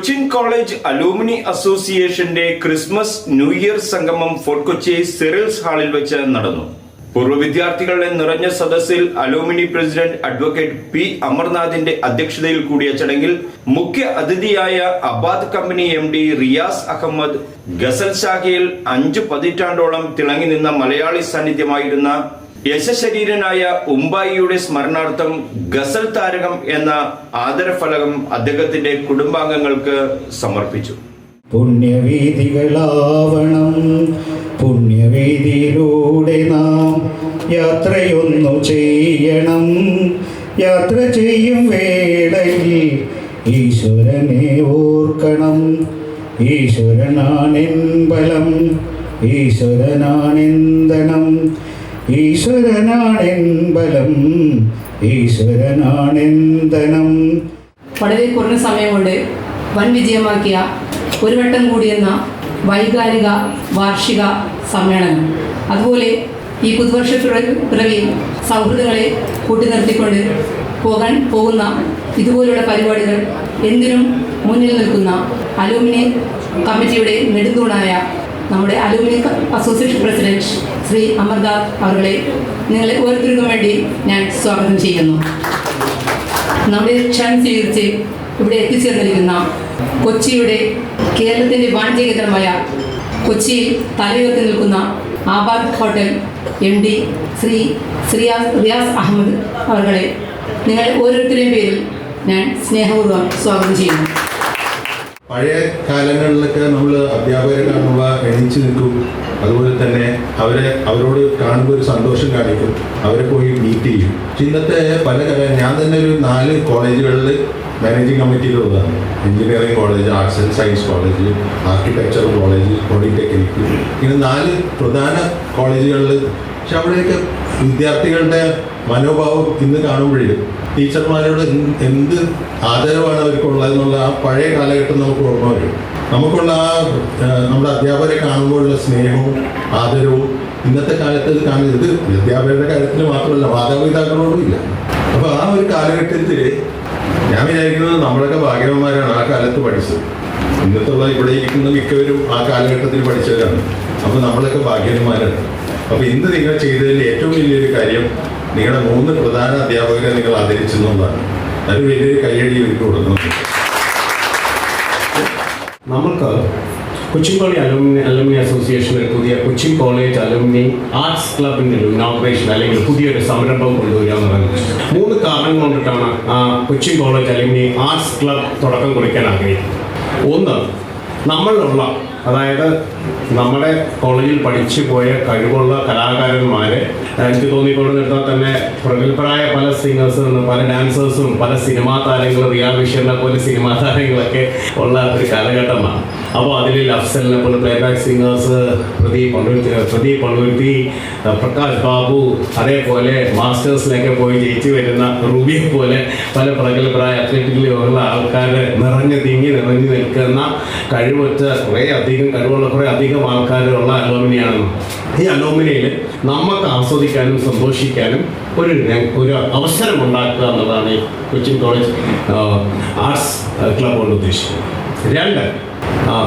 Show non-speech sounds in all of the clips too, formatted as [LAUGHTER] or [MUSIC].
Cochin college alumni അസോസിയേഷന്റെ Christmas new year സംഗമം fort Kochi Cyril's ഹാളിൽ വെച്ച് നടന്നു. പൂർവ വിദ്യാർത്ഥികളുടെ നിറഞ്ഞ സദസ്സിൽ അലൂമിനി പ്രസിഡന്റ് അഡ്വക്കേറ്റ് പി അമർനാഥിന്റെ അധ്യക്ഷതയിൽ കൂടിയ ചടങ്ങിൽ മുഖ്യ അതിഥിയായ Abad company M D Riyas Ahammed ഗസൽ ശാഖയിൽ അഞ്ചു പതിറ്റാണ്ടോളം തിളങ്ങി നിന്ന മലയാളി സാന്നിധ്യമായിരുന്ന യശശരീരനായ ഉമ്പായിയുടെ സ്മരണാർത്ഥം ഗസൽ താരകം എന്ന ആദരഫലകം അദ്ദേഹത്തിന്റെ കുടുംബാംഗങ്ങൾക്ക് സമർപ്പിച്ചു. പുണ്യവീതികളാവണം പുണ്യവീതിയിലൂടെ നാം യാത്രയൊന്നു ചെയ്യണം. യാത്ര ചെയ്യും വേളയിൽ ഈശ്വരനെ ഓർക്കണം. ഈശ്വരനാണെൻ ബലം ഈശ്വരനാണെന്തനം. ഈശ്വരനാണെൻ ഈശ്വരനാണെന്തനം. വളരെ കുറഞ്ഞ സമയം കൊണ്ട് വൻ വിജയമാക്കിയ ഒരു വട്ടം കൂടിയെന്ന വൈകാരിക വാർഷിക സമ്മേളനം. അതുപോലെ ഈ പുതുവർഷ പിറവി സൗഹൃദങ്ങളെ കൂട്ടി നിർത്തിക്കൊണ്ട് പോകാൻ പോകുന്ന ഇതുപോലുള്ള പരിപാടികൾ എന്തിനും മുന്നിൽ നിൽക്കുന്ന അലൂമിനി കമ്മിറ്റിയുടെ നെടുന്തൂണായ നമ്മുടെ അലൂമിനി ക- അസോസിയേഷൻ പ്രസിഡന്റ് ശ്രീ അമർദാസ് അവരുടെ നിങ്ങളെ ഓരോരുത്തർക്കും വേണ്ടി ഞാൻ സ്വാഗതം ചെയ്യുന്നു. നമ്മുടെ ക്ഷണം സ്വീകരിച്ച് ഇവിടെ എത്തിച്ചേർന്നിരിക്കുന്ന കൊച്ചിയുടെ കേരളത്തിന്റെ വാണിജ്യ കേന്ദ്രമായ കൊച്ചിയിൽ തലയുയർത്തി നിൽക്കുന്ന Abad hotel M D Shri Shreyas Riyas Ahammed അവരുടെ നിങ്ങളെ ഓരോരുത്തരുടെയും പേരിൽ ഞാൻ സ്നേഹപൂർവം സ്വാഗതം ചെയ്യുന്നു. പഴയ കാലങ്ങളിലൊക്കെ നമ്മൾ അധ്യാപകരെ കാണുമ്പോൾ എണീച്ചു നിൽക്കും. അതുപോലെ തന്നെ അവരെ അവരോട് കാണുമ്പോൾ ഒരു സന്തോഷം കാണിക്കും. അവരെ പോയി മീറ്റ് ചെയ്യും. ഇന്നത്തെ പല ഞാൻ തന്നെ ഒരു നാല് കോളേജുകളിൽ managing കമ്മിറ്റിയിലുള്ളതാണ് engineering college arts and science college architecture college polytechnic ഇങ്ങനെ നാല് പ്രധാന കോളേജുകളിൽ പക്ഷെ അവിടെയൊക്കെ വിദ്യാർത്ഥികളുടെ മനോഭാവം ഇന്ന് കാണുമ്പോഴേ ടീച്ചർമാരോട് എന്ത് ആദരവാണ് അവർക്കുള്ളതെന്നുള്ള ആ പഴയ കാലഘട്ടം നമുക്ക് ഓർമ്മ വരും. നമുക്കുള്ള ആ നമ്മുടെ അധ്യാപകരെ കാണുമ്പോഴുള്ള സ്നേഹവും ആദരവും ഇന്നത്തെ കാലത്ത് ഇത് കാണുന്നത് അധ്യാപകരുടെ കാര്യത്തിൽ മാത്രമല്ല മാതാപിതാക്കളോടും ഇല്ല. അപ്പോൾ ആ ഒരു കാലഘട്ടത്തിൽ ഞാൻ വിചാരിക്കുന്നത് നമ്മളൊക്കെ ഭാഗ്യവന്മാരാണ് ആ കാലത്ത് പഠിച്ചത്. ഇന്നത്തുള്ള ഇവിടെ ഇരിക്കുന്ന മിക്കവരും ആ കാലഘട്ടത്തിൽ പഠിച്ചവരാണ്. അപ്പോൾ നമ്മളൊക്കെ ഭാഗ്യവന്മാരാണ്. അപ്പോൾ ഇന്ന് നിങ്ങൾ ചെയ്തതിൽ ഏറ്റവും വലിയൊരു കാര്യം നിങ്ങളുടെ മൂന്ന് പ്രധാന അധ്യാപകരെ നിങ്ങൾ ആദരിച്ചു എന്നുള്ളതാണ്. അത് വലിയൊരു കയ്യടി ഒരുക്കി കൊടുക്കുന്നുണ്ട് നമുക്ക് Cochin college alumni alumni association ഒരു പുതിയ കൊച്ചിൻ കോളേജ് അലുമിനി ആർട്സ് ക്ലബിന്റെ ഒരു ഇനോഗ്രേഷൻ അല്ലെങ്കിൽ പുതിയൊരു സംരംഭം കൊണ്ടുവരിക എന്ന് പറയുന്നത്. മൂന്ന് കാരണം കൊണ്ടിട്ടാണ് ആ കൊച്ചിൻ കോളേജ് അല്ലെങ്കിൽ ആർട്സ് ക്ലബ് തുടക്കം കുറിക്കാൻ ആഗ്രഹിക്കുന്നു. ഒന്ന് നമ്മളിലുള്ള അതായത് നമ്മുടെ കോളേജിൽ പഠിച്ചു പോയ കഴിവുള്ള കലാകാരന്മാരെ എനിക്ക് തോന്നിക്കൊണ്ട് നിർത്താൻ തന്നെ പ്രഗത്ഭരായ പല സിംഗേഴ്സും പല ഡാൻസേഴ്സും പല സിനിമാ താരങ്ങളും റിയാ വിഷയനെ പോലെ സിനിമാ താരങ്ങളൊക്കെ ഉള്ള ഒരു കാലഘട്ടമാണ്. അപ്പോൾ അതിൽ ലഫ്സലിനെ പോലെ പ്ലേബാക്ക് സിംഗേഴ്സ് പ്രദീപ് പണ്ടുരുത്തി പ്രദീപ് പണ്ടുരുത്തി പ്രകാശ് ബാബു അതേപോലെ മാസ്റ്റേഴ്സിലൊക്കെ പോയി ജയിച്ചു വരുന്ന റൂബിയെ പോലെ പല പ്രഗത്ഭരായ അത്ലറ്റിക്കലി ഉള്ള ആൾക്കാരെ നിറഞ്ഞു തിങ്ങി നിറഞ്ഞു നിൽക്കുന്ന കഴിവുറ്റ കുറേ അധികം കഴിവുള്ള കുറേ അധികം ആൾക്കാരുള്ള അലോമിനിയാണ് ഈ അലോമിനിയിൽ നമുക്ക് ആസ്വദിക്കാനും സന്തോഷിക്കാനും ഒരു ഒരു അവസരം ഉണ്ടാക്കുക എന്നുള്ളതാണ് ഈ കൊച്ചിൻ കോളേജ് ആർട്സ് ക്ലബ് കൊണ്ട് ഉദ്ദേശിക്കുന്നത്. രണ്ട്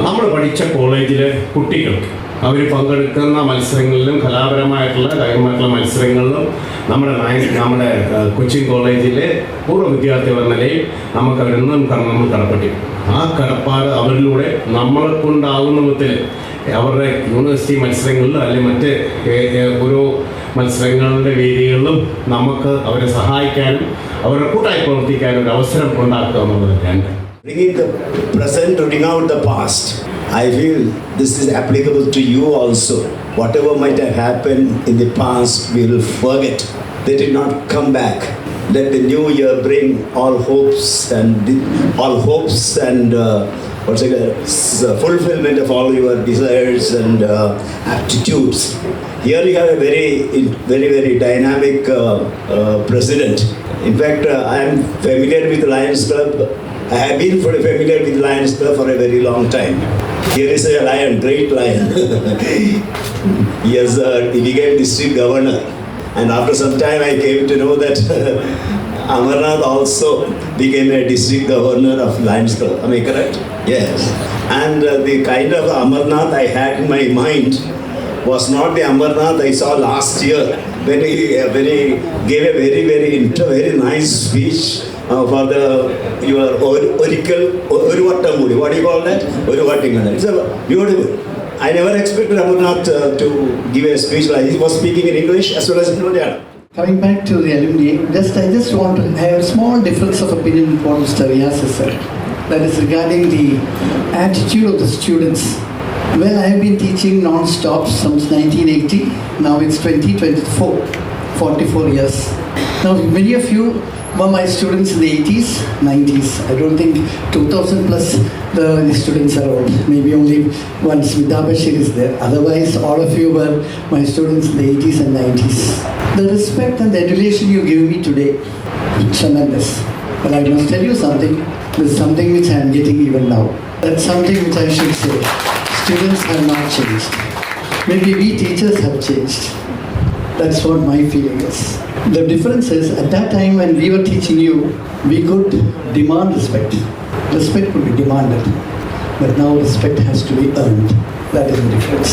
നമ്മൾ പഠിച്ച കോളേജിലെ കുട്ടികൾക്ക് അവർ പങ്കെടുക്കുന്ന മത്സരങ്ങളിലും കലാപരമായിട്ടുള്ള കാര്യമായിട്ടുള്ള മത്സരങ്ങളിലും നമ്മുടെ നമ്മുടെ കൊച്ചിൻ കോളേജിലെ പൂർവ വിദ്യാർത്ഥികൾ എന്ന നിലയിൽ നമുക്ക് അവരെന്നും നമ്മൾ കടപ്പെട്ടിരിക്കും ആ കടപ്പാട് അവരിലൂടെ നമ്മളെ കൊണ്ടാകുന്ന വിധത്തിൽ അവരുടെ യൂണിവേഴ്സിറ്റി മത്സരങ്ങളിലും അല്ലെങ്കിൽ മറ്റ് ഓരോ മത്സരങ്ങളുടെ വേദികളിലും നമുക്ക് അവരെ സഹായിക്കാനും അവരുടെ കൂട്ടായി പ്രവർത്തിക്കാനും ഒരു അവസരം ഉണ്ടാക്കുക എന്നുള്ളത്. I feel this is applicable to you also. Whatever might have happened in the past, we will forget. Let it not come back. Let the new year bring all hopes and all hopes and uh, what's it, uh, fulfillment of all your desires and uh, aptitudes. Here you have a very, very, very dynamic uh, uh, president. In fact, uh, I am familiar with Lions Club I have been familiar with Lions Club for a very long time. Here is a lion, great lion. [LAUGHS] he, has, he became district governor. And after some time, I came to know that [LAUGHS] Amarnath also became a district governor of Lions Am I correct? Yes. And uh, the kind of Amarnath I had in my mind was not the Amarnath I saw last year when he, uh, gave a very, very, inter- very nice speech uh, for the your or- oracle. What do you call that? It's a beautiful. I never expected Amarnath uh, to give a speech like he was speaking in English as well as in Malayalam. Coming back to the alumni, just I just want to have a small difference of opinion with what Mr. Riaz has said. That is regarding the attitude of the students. Well, I have been teaching non-stop since 1980. Now it's 2024, 44 years. Now, many of you were my students in the 80s, 90s. I don't think 2000 plus the, students are old. Maybe only one Smita Bashir is there. Otherwise, all of you were my students in the 80s and 90s. The respect and the adulation you give me today, is tremendous. But I must tell you something. There's something which I am getting even now. That's something which I should say. Students have not changed. Maybe we teachers have changed. That's what my feeling is. The difference is at that time when we were teaching you, we could demand respect. Respect could be demanded. But now respect has to be earned. That is the difference.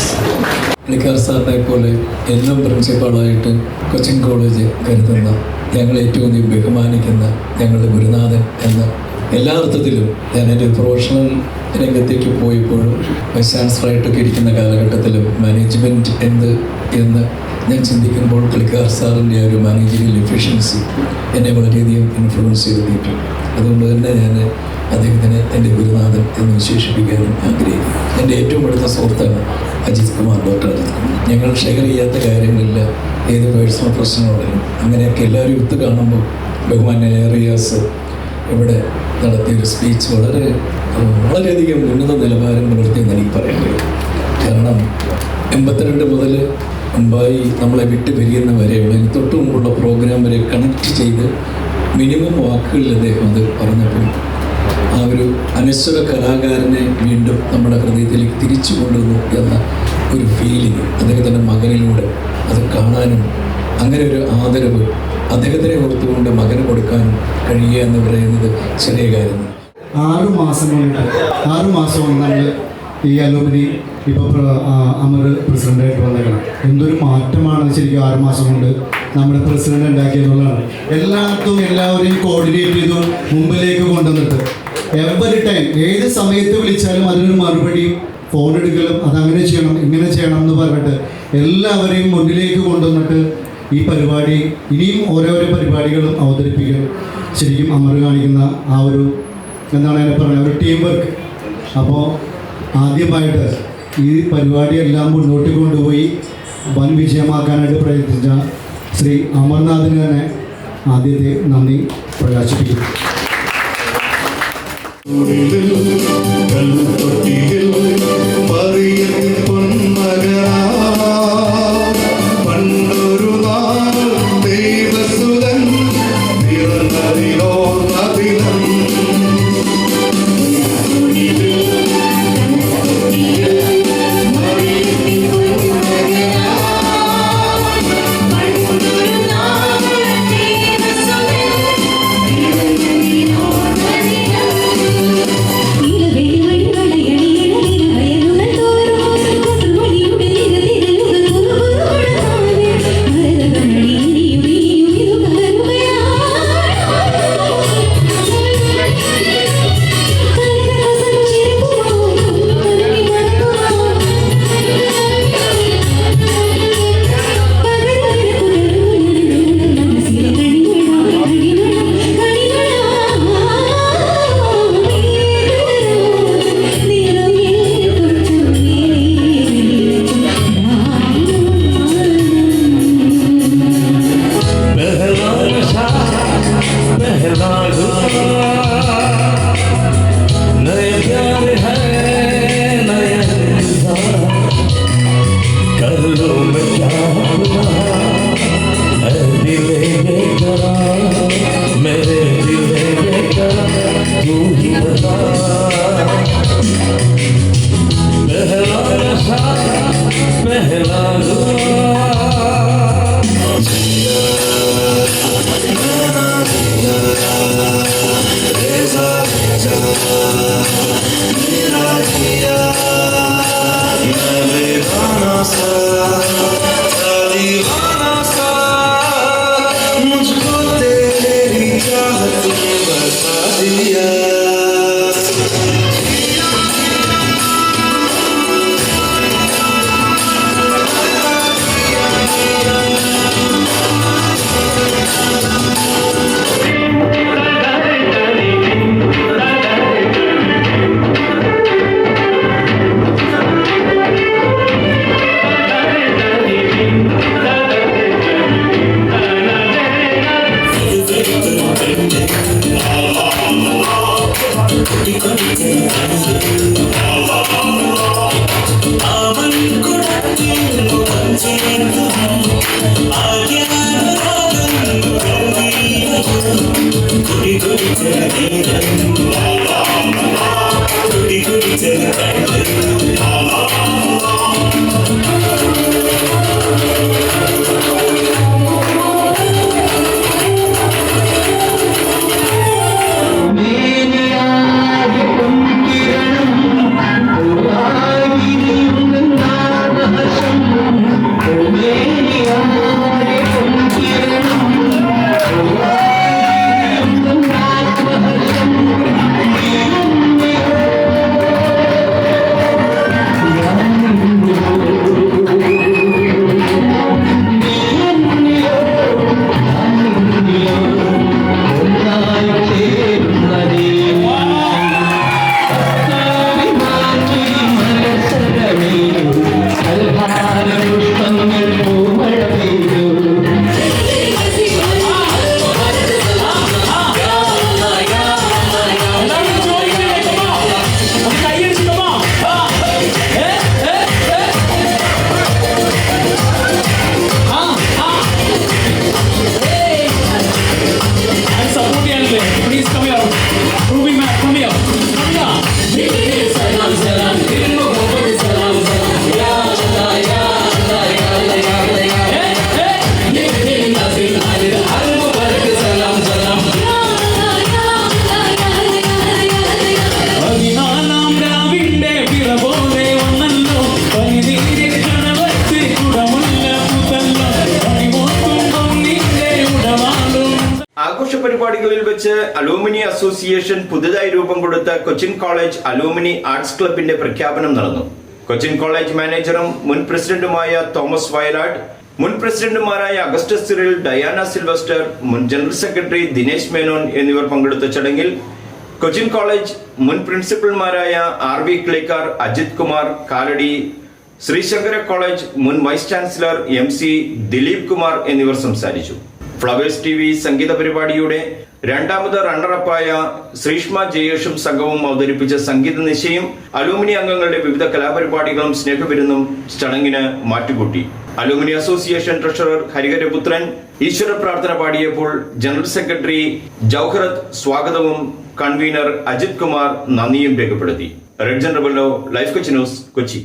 പുള്ളിക്കാർ സാറിനെ പോലെ എന്നും പ്രിൻസിപ്പാളായിട്ട് Cochin college കരുതുന്ന ഞങ്ങൾ ഏറ്റവും അധികം ബഹുമാനിക്കുന്ന ഞങ്ങളുടെ ഗുരുനാഥൻ എന്ന എല്ലാ അർത്ഥത്തിലും ഞാൻ എന്റെ പ്രൊഫഷണൽ രംഗത്തേക്ക് പോയപ്പോഴും വൈസ് ചാൻസലറായിട്ടൊക്കെ ഇരിക്കുന്ന കാലഘട്ടത്തിലും മാനേജ്മെന്റ് എന്ത് എന്ന് ഞാൻ ചിന്തിക്കുമ്പോൾ കളിക്കാർ സാറിന്റെ ഒരു മാനേജറിയൽ എഫിഷ്യൻസി എന്നെ വളരെയധികം ഇൻഫ്ലുവൻസ് ചെയ്തിട്ടുണ്ട് അതുകൊണ്ട് തന്നെ ഞാൻ അദ്ദേഹത്തിനെ എന്റെ ഗുരുനാഥൻ എന്ന് വിശേഷിപ്പിക്കാനും ആഗ്രഹിക്കുന്നു. എന്റെ ഏറ്റവും അടുത്ത സുഹൃത്താണ് അജിത് കുമാർ ഡോക്ടർ അജിത് ഞങ്ങൾ ഷെയർ ചെയ്യാത്ത കാര്യങ്ങളില്ല ഏത് പേഴ്സണൽ പ്രശ്നങ്ങളുടെയും അങ്ങനെയൊക്കെ എല്ലാവരും ഒത്തു കാണുമ്പോൾ ബഹുമാന്യ റിയാസ് ഇവിടെ നടത്തിയൊരു സ്പീച്ച് വളരെ വളരെയധികം ഉന്നത നിലവാരം പുലർത്തിയെന്ന് എനിക്ക് പറയാൻ കഴിയും. കാരണം എൺപത്തിരണ്ട് മുതൽ മുമ്പായി നമ്മളെ വിട്ട് പിരിയുന്ന വരെയുള്ള ഇനി തൊട്ട് മുമ്പുള്ള പ്രോഗ്രാം വരെ കണക്ട് ചെയ്ത് മിനിമം വാക്കുകളിൽ അദ്ദേഹം അത് പറഞ്ഞപ്പോൾ ആ ഒരു അനശ്വര കലാകാരനെ വീണ്ടും നമ്മുടെ ഹൃദയത്തിലേക്ക് തിരിച്ചു കൊണ്ടുവന്നു എന്ന ഒരു ഫീലിംഗ് അദ്ദേഹത്തിന്റെ മകനിലൂടെ അത് കാണാനും അങ്ങനെ ഒരു ആദരവ് അദ്ദേഹത്തിനെ ഓർത്തുകൊണ്ട് മകന് കൊടുക്കാനും കഴിയുക എന്ന് പറയുന്നത് ചെറിയ കാര്യമാണ് ആറ് മാസം കൊണ്ട് ആറ് മാസം നമ്മൾ ഈ അലൂമിനി ഇപ്പോൾ അമർ പ്രസിഡന്റായിട്ട് വന്നേക്കണം. എന്തൊരു മാറ്റമാണ് ശരിക്കും ആറ് മാസം കൊണ്ട് നമ്മുടെ പ്രസിഡന്റ് ഉണ്ടാക്കിയെന്നുള്ളതാണ് എല്ലായിടത്തും എല്ലാവരെയും കോർഡിനേറ്റ് ചെയ്തു മുമ്പിലേക്ക് കൊണ്ടുവന്നിട്ട്. എവറി ടൈം ഏത് സമയത്ത് വിളിച്ചാലും അതിനൊരു മറുപടിയും ഫോൺ എടുക്കലും അതങ്ങനെ ചെയ്യണം ഇങ്ങനെ ചെയ്യണം എന്ന് പറഞ്ഞിട്ട് എല്ലാവരെയും മുന്നിലേക്ക് കൊണ്ടുവന്നിട്ട് ഈ പരിപാടി ഇനിയും ഓരോരോ പരിപാടികളും അവതരിപ്പിക്കും ശരിക്കും അമർ കാണിക്കുന്ന ആ ഒരു എന്താണ് അതിനെ പറയുന്നത് ഒരു ടീം വർക്ക് അപ്പോൾ ആദ്യമായിട്ട് ഈ പരിപാടിയെല്ലാം മുന്നോട്ട് കൊണ്ടുപോയി വൻ വിജയമാക്കാനായിട്ട് പ്രയത്നിച്ച ശ്രീ അമർനാഥിന് തന്നെ ആദ്യത്തെ നന്ദി പ്രകാശിപ്പിക്കുന്നു. വെച്ച് അലൂമിനി അസോസിയേഷൻ പുതുതായി രൂപം കൊടുത്ത കൊച്ചിൻ കോളേജ് അലൂമിനി ആർട്സ് ക്ലബിന്റെ പ്രഖ്യാപനം നടന്നു. കൊച്ചിൻ കോളേജ് മാനേജറും മുൻ പ്രസിഡന്റുമായ തോമസ് വയലാട് മുൻ പ്രസിഡന്റുമാരായ അഗസ്റ്റസ് സിറിൽ ഡയാന സിൽവസ്റ്റർ മുൻ ജനറൽ സെക്രട്ടറി ദിനേശ് മേനോൻ എന്നിവർ പങ്കെടുത്ത ചടങ്ങിൽ കൊച്ചിൻ കോളേജ് മുൻ പ്രിൻസിപ്പൽമാരായ ആർ വി ക്ലേക്കാർ അജിത് കുമാർ കാലടി ശ്രീശങ്കര കോളേജ് മുൻ vice chancellor M C Dileep Kumar എന്നിവർ സംസാരിച്ചു. ഫ്ലവേഴ്സ് ടി വി സംഗീത പരിപാടിയുടെ രണ്ടാമത് റണ്ണറപ്പായ ശ്രീഷ്മ ജയേഷും സംഘവും അവതരിപ്പിച്ച സംഗീത നിശയും അലൂമിനി അംഗങ്ങളുടെ വിവിധ കലാപരിപാടികളും സ്നേഹവിരുന്നും ചടങ്ങിന് മാറ്റുകൂട്ടി. അലൂമിനി അസോസിയേഷൻ ട്രഷറർ ഹരിഹരപുത്രൻ ഈശ്വര പ്രാർത്ഥന പാടിയപ്പോൾ ജനറൽ സെക്രട്ടറി ജൌഹറത് സ്വാഗതവും കൺവീനർ അജിത് കുമാർ നന്ദിയും രേഖപ്പെടുത്തി. റെഡ് ജനറബല്ലോ ലൈഫ് കൊച്ചി ന്യൂസ് കൊച്ചി.